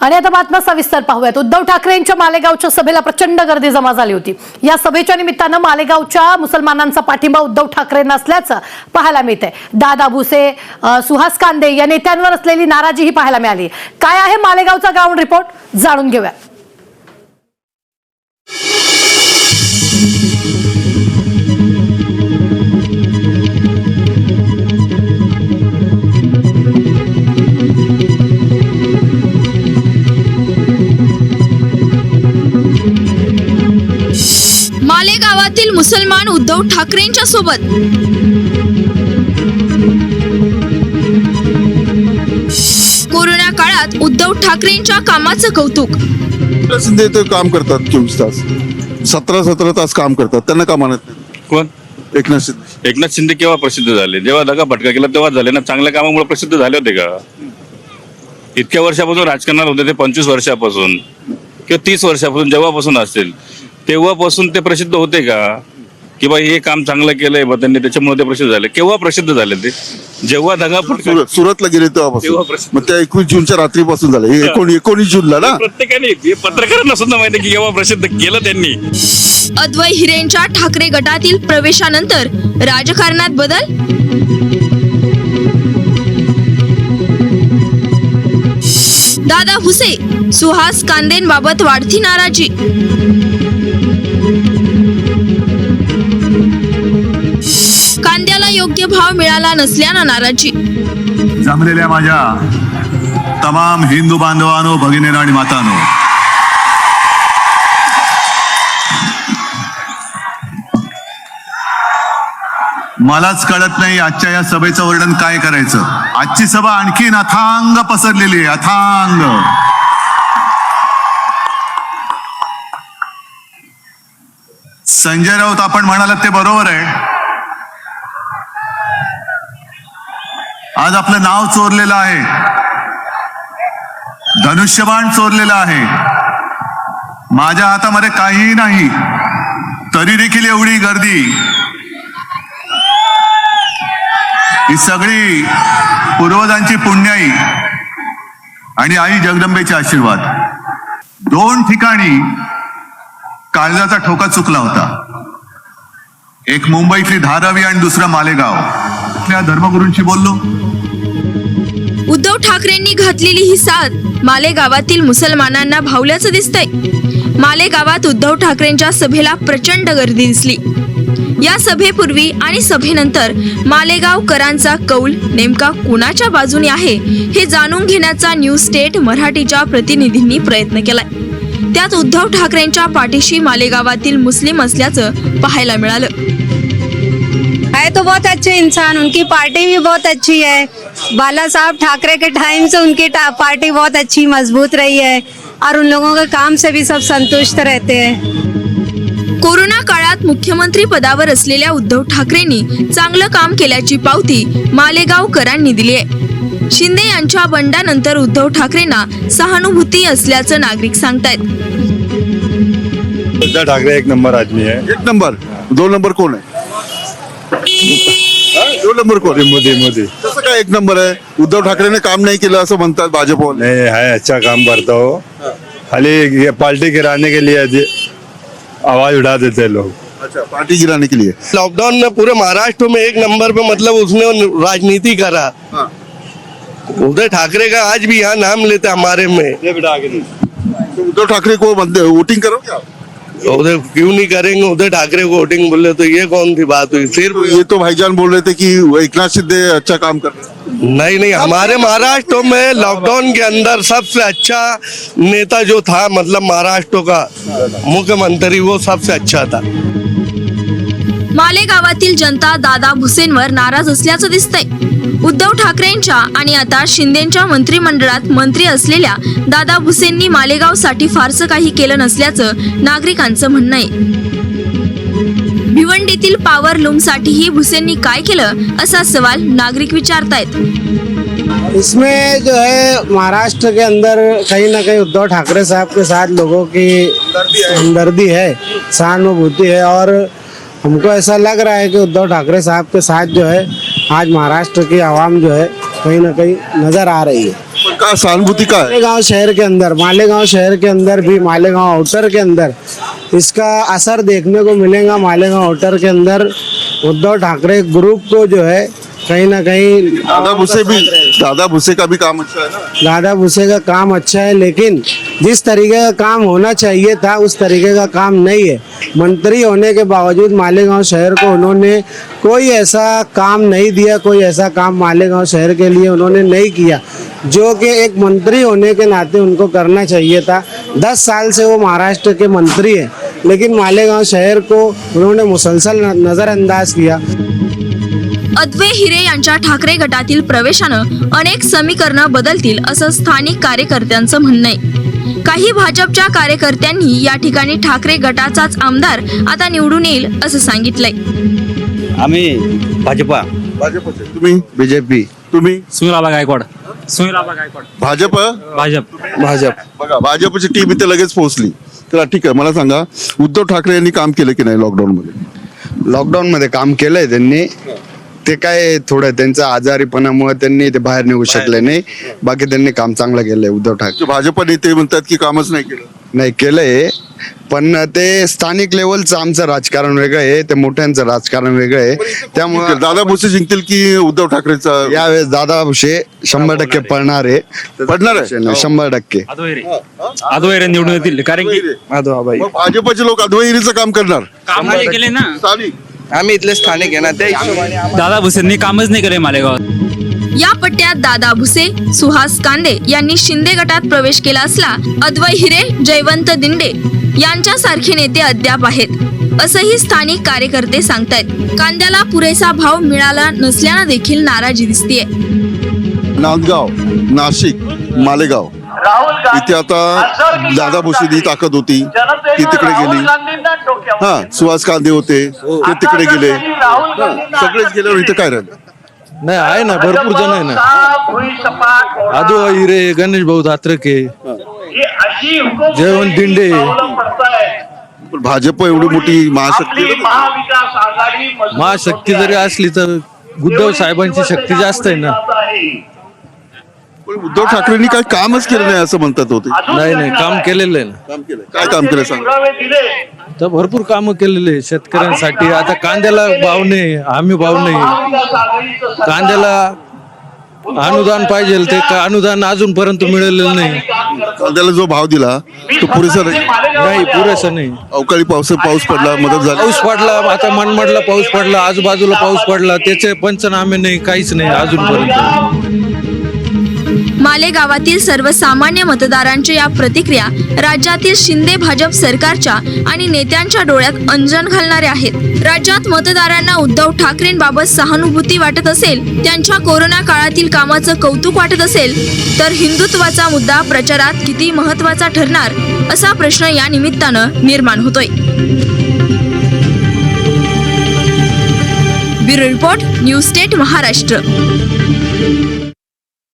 आणि आता बातम्या सविस्तर पाहूयात. उद्धव ठाकरे यांच्या मालेगावच्या सभेला प्रचंड गर्दी जमा झाली होती. या सभेच्या निमित्तानं मालेगावच्या मुसलमानांचा पाठिंबा उद्धव ठाकरेंना असल्याचं पाहायला मिळत आहे दादा भुसे सुहास कांदे या नेत्यांवर असलेली नाराजीही पाहायला मिळाली. काय आहे मालेगावचा ग्राउंड रिपोर्ट जाणून घेऊया. मुसलमान उद्धव ठाकरेंच्या सोबत. कोरोना काळात उद्धव ठाकरेंच्या कामाचं कौतुक. शिंदे ते काम करतात चोवीस तास. सतरा सतरा तास काम करतात. त्यांना का नाही? कोण? एकनाथ शिंदे. एकनाथ शिंदे केव्हा प्रसिद्ध झाले? जेव्हा दगा फटका केला तेव्हा झाले ना? चांगल्या कामामुळे प्रसिद्ध झाले होते का? इतक्या वर्षापासून राजकारणात होते ते पंचवीस वर्षापासून. किंवा तीस वर्षापासून जेव्हापासून असतील तेव्हापासून ते प्रसिद्ध होते का? की बा हे काम चांगलं केलंय बा त्यांनी त्याच्यामुळे ते प्रसिद्ध झाले. केव्हा प्रसिद्ध झाले ते? जेव्हा दगा सुरत सुरतला गेले तेव्हा तेव्हापासून प्रसिद्ध. मग त्या एकवीस जूनच्या रात्रीपासून झाले. हे एकोण एकोणीस जूनला ना? प्रत्येकाने हे पत्रकारांना सुद्धा माहिती आहे की केव्हा प्रसिद्ध केलं त्यांनी. अद्वै हिरेंच्या ठाकरे गटातील प्रवेशानंतर राजकारणात बदल? दादा भुसे सुहास कांदेंबाबत वाढती नाराजी. योग्य मिळाला नसल्यानं नाराजी. जमलेल्या माझ्या तमाम हिंदू बांधवांनो भगिनी आणि मातानो. मलाच कळत नाही आजच्या या सभेचं वर्णन काय करायचं. आजची सभा आणखीन अथांग पसरलेली आहे अथांग. संजय राऊत आपण म्हणालात ते बरोबर आहे. आज आपलं नाव चोरलेलं आहे. धनुष्यबाण चोरलेलं आहे. माझ्या हातामध्ये काहीही नाही. तरी देखील एवढी गर्दी. ही सगळी पूर्वजांची पुण्याई आणि आई जगदंबेचे आशीर्वाद. दोन ठिकाणी काळजाचा ठोका चुकला होता. एक मुंबईतली धारावी आणि दुसरा मालेगाव. कुठल्या धर्मगुरूंशी बोललो? उद्धव ठाकरेंनी घातलेली ही साथ मालेगावातील मुसलमानांना भावल्याचं दिसतंय. मालेगावात उद्धव ठाकरेंच्या सभेला प्रचंड गर्दी दिसली. या सभेपूर्वी आणि सभेनंतर मालेगावकरांचा कौल नेमका कुणाच्या बाजूने आहे हे जाणून घेण्याचा न्यूज स्टेट मराठीच्या प्रतिनिधींनी प्रयत्न केलाय. त्यात उद्धव ठाकरेंच्या पाठीशी मालेगावातील मुस्लिम असल्याचं पाहायला मिळालं. तो बहुत अच्छे इंसान उनकी पार्टी भी बहुत अच्छी है। बाला साहब ठाकरे के टाइम से उनकी पार्टी बहुत अच्छी मजबूत रही है और उन लोगों के काम से भी सब संतुष्ट रहते हैं। कोरोना काळात मुख्यमंत्री पदावर असलेल्या उद्धव ठाकरेंनी चांगलं काम केल्याची पावती मालेगावकरांनी दिली आहे. शिंदे यांच्या बंडानंतर उद्धव ठाकरेंना सहानुभूती असल्याचं नागरिक सांगतायत. उद्धव ठाकरे एक नंबर आदमी है एक नंबर. दोन नंबर कोण आहे? हा? दोन नंबर कोण मोदी मोदी. कसं काय एक नंबर आहे? उद्धव ठाकरेने काम नाही केलं असं म्हणतात भाजपवाले नहीं है अच्छा काम करता. हो. खाली ये पार्टी गिराने के लिए आवाज़ उठा देते हैं लोग अच्छा पार्टी गिराने के लिए. लॉकडाउन में पूरे महाराष्ट्र में एक नंबर पे मतलब उसने राजनीति करा। हाँ। उद्धव ठाकरे का आज भी यहाँ नाम लेते हमारे में। तो उद्धव ठाकरे को बनते वोटिंग करो क्या उधर क्यों नहीं करेंगे? उद्धव ठाकरे को वोटिंग बोले तो ये कौन सी बात हुई? सिर्फ ये तो भाईजान बोल रहे थे कि नाथ शिंदे अच्छा काम कर रहे हैं। नहीं नहीं हमारे महाराष्ट्र में लॉकडाउन के अंदर सबसे अच्छा नेता जो था मतलब महाराष्ट्र का मुख्यमंत्री वो सबसे अच्छा था। मालेगावातील जनता दादा भुसेंवर नाराज असल्याचं दिसतंय. उद्धव ठाकरेंच्या आणि आता शिंदेच्या मंत्रिमंडळात मंत्री असलेल्या दादा भुसेंनी मालेगावसाठी फारसं काही केलं नसल्याचं नागरिकांचं म्हणणं आहे. भिवंडीतील पॉवर लूमसाठीही भुसेंनी काय केलं असा सवाल नागरिक विचारतायत. इसमें जो है महाराष्ट्र के अंदर कहीं ना कहीं उद्धव ठाकरे साहब के साथ लोगों की हमदर्दी है सहानुभूति है और हमको ऐसा लग रहा है कि उद्धव ठाकरे साहब के साथ जो है आज महाराष्ट्र की आवाम जो है कहीं ना कहीं नज़र आ रही है। का सहानुभूति का मालेगांव शहर के अंदर मालेगांव शहर के अंदर भी मालेगांव आउटर के अंदर इसका असर देखने को मिलेगा मालेगांव आउटर के अंदर। उद्धव ठाकरे ग्रुप को जो है कहीं ना कहीं दादा भूसे भी दादा भुसे का भी काम अच्छा है ना? दादा भूसे का काम अच्छा है लेकिन जिस तरीके का काम होना चाहिए था उस तरीके का काम नहीं है। मंत्री होने के बावजूद मालेगांव शहर को उन्होंने कोई ऐसा काम नहीं दिया कोई ऐसा काम मालेगांव शहर के लिए उन्होंने नहीं किया जो कि एक मंत्री होने के नाते उनको करना चाहिए था। दस साल से वो महाराष्ट्र के मंत्री हैं लेकिन मालेगांव शहर को उन्होंने मुसलसल नज़रअंदाज किया। अद्वै हिरे यांच्या ठाकरे गटातील प्रवेशानं अनेक समीकरणं बदलतील असं स्थानिक कार्यकर्त्यांचं म्हणणं आहे काही भाजपच्या कार्यकर्त्यांनी या ठिकाणी ठाकरे गटाचाच आमदार आता निवडून येईल असं सांगितलंय. आम्ही भाजपा. भाजपचे. तुम्ही? बीजेपी. तुम्ही? सुनीलाला गायकवाड. सुनीलाला गायकवाड. भाजप? भाजप. भाजप. बघा भाजपची टीम इथे लगेच पोहोचली. तर ठीक आहे मला सांगा उद्धव ठाकरे यांनी काम केलं की नाही लॉकडाऊन मध्ये? लॉकडाऊन मध्ये काम केलंय त्यांनी. ते काय थोडं त्यांच्या आजारीपणामुळे त्यांनी ते बाहेर निघू शकले नाही. बाकी त्यांनी काम चांगलं केलंय उद्धव ठाकरे. जे भाजप नेते म्हणतात की कामच नाही केलं. नाही केलंय पण ते स्थानिक लेवलचं आमचं राजकारण वेगळं आहे ते मोठ्यांचं राजकारण वेगळं आहे. त्यामुळे दादा भुसे जिंकतील की उद्धव ठाकरेचा? यावेळेस दादा भुसे शंभर टक्के पडणार आहे. पडणार आहे? शंभर टक्के. अद्वैरे निवडून येतील कारण की भाजपचे लोक अद्वैरीचं काम करणार? काम नाही केले ना. स्थानिक. आम्ही इथले स्थानिक आहे ना त्या हिशोबाने दादा भुसेंनी कामच नाही केले मालेगावात. या पट्ट्यात दादा भुसे सुहास कांदे यांनी शिंदे गटात प्रवेश केला असला अद्वै हिरे जयवंत दिंडे यांच्यासारखे नेते अद्याप आहेत. असंही स्थानिक कार्यकर्ते सांगतायत. कांद्याला पुरेसा भाव मिळाला नसल्यानं देखील नाराजी दिसतीये. नांदगाव नाशिक मालेगाव. इथे आता दादा भुसेची ताकद होती ती तिकडे गेली. हा सुहास कांदे होते ते तिकडे गेले. हा, सगळेच गेल्यावर इथे काय राहिलं? नाही आहे ना भरपूर जण आहे ना. आदू हिरे गणेश भाऊ धात्रके. जयवंत दिंडे. पण भाजप एवढी मोठी महाशक्ती आहे ना. महाशक्ती जरी असली तर उद्धव साहेबांची शक्ती जास्त आहे ना. पण उद्धव ठाकरेंनी काय कामच केलं नाही असं म्हणतात होते. नाही नाही काम केलेलं आहे ना. काम केलं काय काम केलं सांगा? तर भरपूर कामं केलेले आहे शेतकऱ्यांसाठी. आता कांद्याला भाव नाही हमी भाव नाही. कांद्याला अनुदान पाहिजे ते का अनुदान अजूनपर्यंत मिळालेलं नाही. कांद्याला जो भाव दिला तो पुरेसा नाही. नाही पुरेसं नाही. अवकाळी पाऊस पाऊस पडला मदत झाली. पाऊस पडला आता मनमाडला पाऊस पडला आजूबाजूला पाऊस पडला त्याचे पंचनामे नाही काहीच नाही अजूनपर्यंत. मालेगावातील सर्वसामान्य मतदारांच्या या प्रतिक्रिया राज्यातील शिंदे भाजप सरकारच्या आणि नेत्यांच्या डोळ्यात अंजन घालणाऱ्या आहेत. राज्यात मतदारांना उद्धव ठाकरेंबाबत सहानुभूती वाटत असेल त्यांच्या कोरोना काळातील कामाचं कौतुक वाटत असेल तर हिंदुत्वाचा मुद्दा प्रचारात किती महत्त्वाचा ठरणार असा प्रश्न या निमित्तानं निर्माण होतोय. Bureau report news state Maharashtra.